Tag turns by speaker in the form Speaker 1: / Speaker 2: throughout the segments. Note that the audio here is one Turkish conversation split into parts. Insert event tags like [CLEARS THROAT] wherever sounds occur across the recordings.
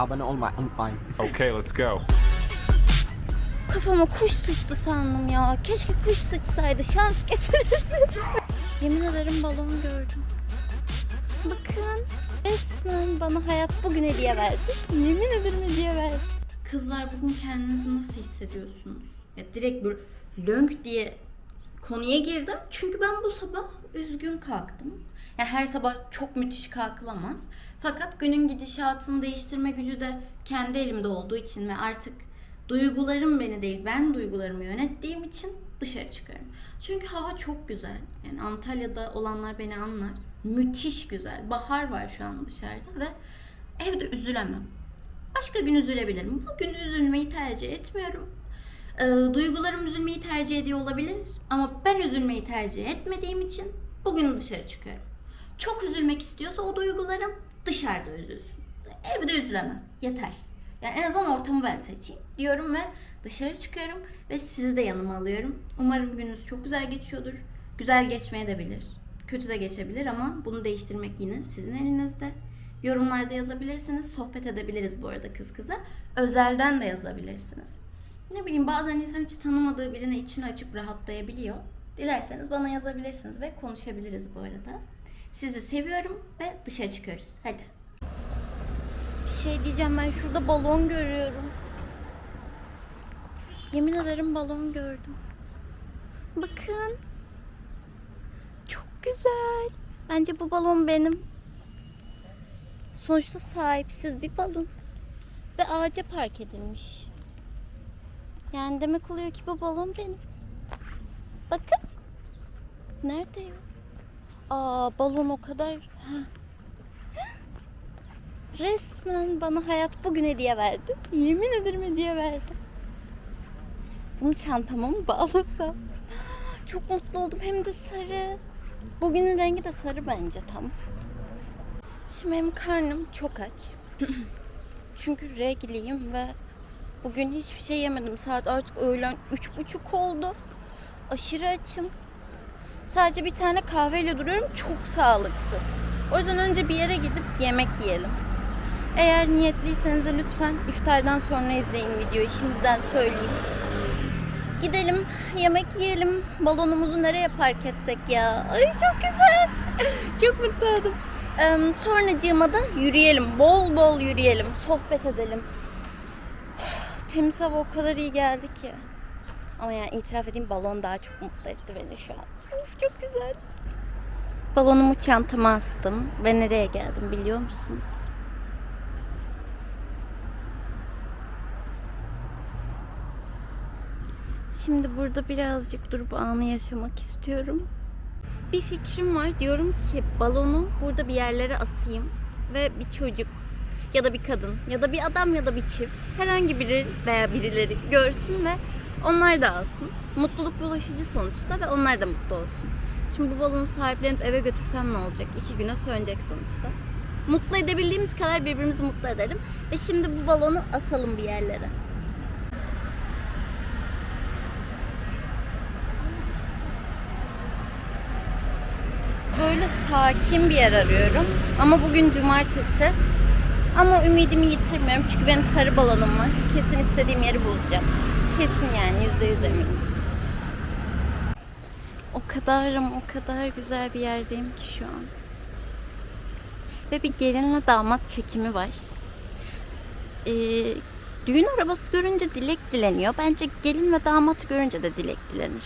Speaker 1: abone olmayı unutmayın.
Speaker 2: Okay, let's go.
Speaker 3: Kafama kuş sıçtı sandım ya. Keşke kuş sıçsaydı. Şans getirirdi. Yemin ederim balon gördüm. Bakın. Resmen bana hayat bugün hediye verdi. Yemin ederim hediye verdi. Kızlar bugün kendinizi nasıl hissediyorsunuz? Ya direkt böyle lönk diye konuya girdim. Çünkü ben bu sabah üzgün kalktım. Ya her sabah çok müthiş kalkılamaz. Fakat günün gidişatını değiştirme gücü de kendi elimde olduğu için ve artık duygularım beni değil ben duygularımı yönettiğim için dışarı çıkıyorum. Çünkü hava çok güzel. Yani Antalya'da olanlar beni anlar. Müthiş güzel. Bahar var şu an dışarıda ve evde üzülemem. Başka gün üzülebilirim. Bugün üzülmeyi tercih etmiyorum. Ee, duygularım üzülmeyi tercih ediyor olabilir ama ben üzülmeyi tercih etmediğim için bugün dışarı çıkıyorum. Çok üzülmek istiyorsa o duygularım dışarıda üzülsün. Evde üzülemez. Yeter. Yani en azından ortamı ben seçeyim diyorum ve dışarı çıkıyorum ve sizi de yanıma alıyorum. Umarım gününüz çok güzel geçiyordur. Güzel geçmeye de bilir. Kötü de geçebilir ama bunu değiştirmek yine sizin elinizde. Yorumlarda yazabilirsiniz. Sohbet edebiliriz bu arada kız kıza. Özelden de yazabilirsiniz. Ne bileyim bazen insan hiç tanımadığı birine içini açıp rahatlayabiliyor. Dilerseniz bana yazabilirsiniz ve konuşabiliriz bu arada. Sizi seviyorum ve dışarı çıkıyoruz. Hadi. Bir şey diyeceğim ben şurada balon görüyorum. Yemin ederim balon gördüm. Bakın. Çok güzel. Bence bu balon benim. Sonuçta sahipsiz bir balon. Ve ağaca park edilmiş. Yani demek oluyor ki bu balon benim. Bakın. Nerede ya? Aa balon o kadar... Resmen bana hayat bugün hediye verdi. Yemin ederim hediye verdi. Bunu çantama mı bağlasam? Çok mutlu oldum. Hem de sarı. Bugünün rengi de sarı bence tam. Şimdi benim karnım çok aç. [CLEARS THROAT] Çünkü regliyim ve bugün hiçbir şey yemedim. Saat artık öğlen üç buçuk oldu. Aşırı açım. Sadece bir tane kahveyle duruyorum. Çok sağlıksız. O yüzden önce bir yere gidip yemek yiyelim. Eğer niyetliyseniz lütfen iftardan sonra izleyin videoyu. Şimdiden söyleyeyim. Gidelim yemek yiyelim. Balonumuzu nereye park etsek ya? Ay çok güzel. [LAUGHS] çok mutlu oldum. Ee, sonracığıma da yürüyelim. Bol bol yürüyelim. Sohbet edelim. Temiz hava o kadar iyi geldi ki. Ama yani itiraf edeyim balon daha çok mutlu etti beni şu an. Of çok güzel. Balonumu çantama astım ve nereye geldim biliyor musunuz? Şimdi burada birazcık durup anı yaşamak istiyorum. Bir fikrim var. Diyorum ki balonu burada bir yerlere asayım ve bir çocuk ya da bir kadın ya da bir adam ya da bir çift herhangi biri veya birileri görsün ve onlar da alsın. Mutluluk bulaşıcı sonuçta ve onlar da mutlu olsun. Şimdi bu balonu sahiplenip eve götürsem ne olacak? İki güne sönecek sonuçta. Mutlu edebildiğimiz kadar birbirimizi mutlu edelim. Ve şimdi bu balonu asalım bir yerlere. Böyle sakin bir yer arıyorum. Ama bugün cumartesi. Ama ümidimi yitirmiyorum çünkü benim sarı balonum var. Kesin istediğim yeri bulacağım. Kesin yani yüzde yüz eminim. O kadar ama o kadar güzel bir yerdeyim ki şu an. Ve bir gelinle damat çekimi var. Ee, düğün arabası görünce dilek dileniyor. Bence gelin ve damat görünce de dilek dilenir.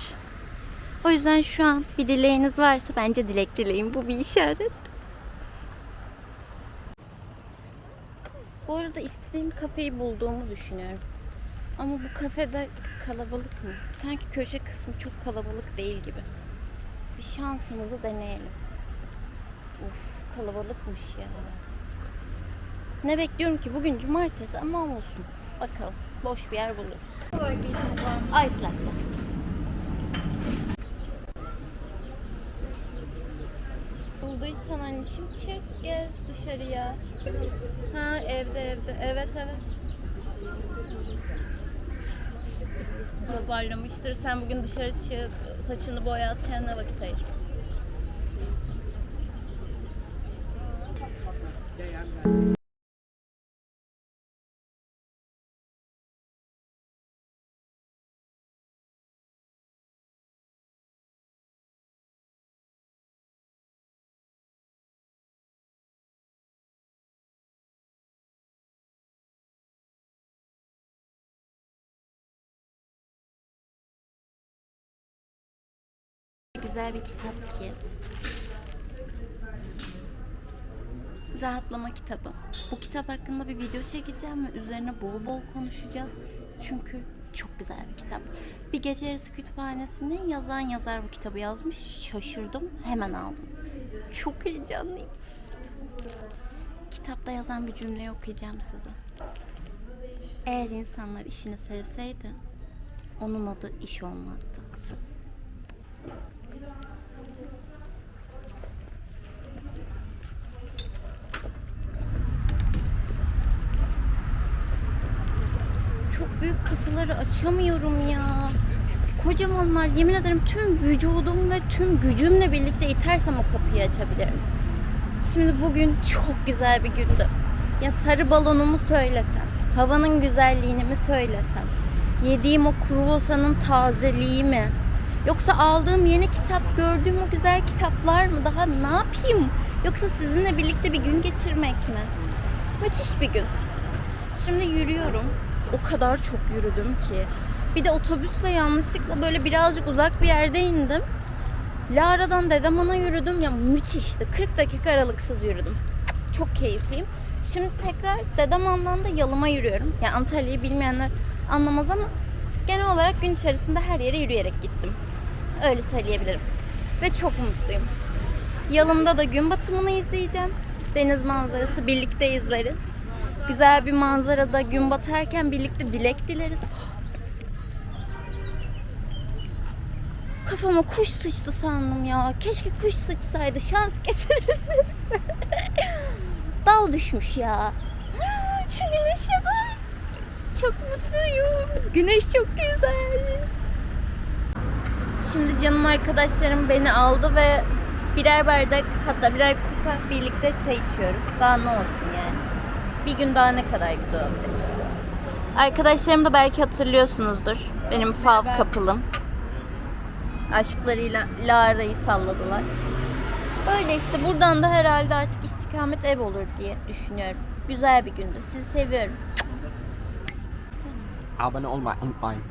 Speaker 3: O yüzden şu an bir dileğiniz varsa bence dilek dileyin. Bu bir işaret. Bu arada istediğim kafeyi bulduğumu düşünüyorum. Ama bu kafede kalabalık mı? Sanki köşe kısmı çok kalabalık değil gibi. Bir şansımızı deneyelim. Uf kalabalıkmış ya. Ne bekliyorum ki bugün cumartesi ama olsun. Bakalım boş bir yer buluruz. Ice latte. Bulduysan anneciğim çek gez dışarıya. Ha evde evde. Evet evet. Toparlamıştır. Sen bugün dışarı çık. Saçını boyat. Kendine vakit ayır. Güzel bir kitap ki. Rahatlama kitabı. Bu kitap hakkında bir video çekeceğim ve üzerine bol bol konuşacağız. Çünkü çok güzel bir kitap. Bir gece yarısı kütüphanesini yazan yazar bu kitabı yazmış. Şaşırdım. Hemen aldım. Çok heyecanlıyım. Kitapta yazan bir cümleyi okuyacağım size. Eğer insanlar işini sevseydi, onun adı iş olmazdı. Çok büyük kapıları açamıyorum ya. Kocamanlar yemin ederim tüm vücudum ve tüm gücümle birlikte itersem o kapıyı açabilirim. Şimdi bugün çok güzel bir gündü. Ya sarı balonumu söylesem, havanın güzelliğini mi söylesem, yediğim o kruvasanın tazeliği mi? Yoksa aldığım yeni kitap, gördüğüm o güzel kitaplar mı? Daha ne yapayım? Yoksa sizinle birlikte bir gün geçirmek mi? Müthiş bir gün. Şimdi yürüyorum. O kadar çok yürüdüm ki. Bir de otobüsle yanlışlıkla böyle birazcık uzak bir yerde indim. Lara'dan Dedeman'a yürüdüm. Ya müthişti. 40 dakika aralıksız yürüdüm. Çok keyifliyim. Şimdi tekrar Dedeman'dan da Yalım'a yürüyorum. Yani Antalya'yı bilmeyenler anlamaz ama genel olarak gün içerisinde her yere yürüyerek gittim. Öyle söyleyebilirim. Ve çok mutluyum. Yalım'da da gün batımını izleyeceğim. Deniz manzarası birlikte izleriz. Güzel bir manzarada gün batarken birlikte dilek dileriz. Kafama kuş sıçtı sandım ya. Keşke kuş sıçsaydı. Şans getirirdi. Dal düşmüş ya. Şu güneşe bak. Çok mutluyum. Güneş çok güzel. Şimdi canım arkadaşlarım beni aldı ve birer bardak hatta birer kupa birlikte çay içiyoruz. Daha ne olsun yani. Bir gün daha ne kadar güzel olabilir. Arkadaşlarım da belki hatırlıyorsunuzdur. Benim fav kapılım. Aşklarıyla Lara'yı salladılar. Böyle işte buradan da herhalde artık istikamet ev olur diye düşünüyorum. Güzel bir gündü. Sizi seviyorum.
Speaker 1: Abone olmayı unutmayın.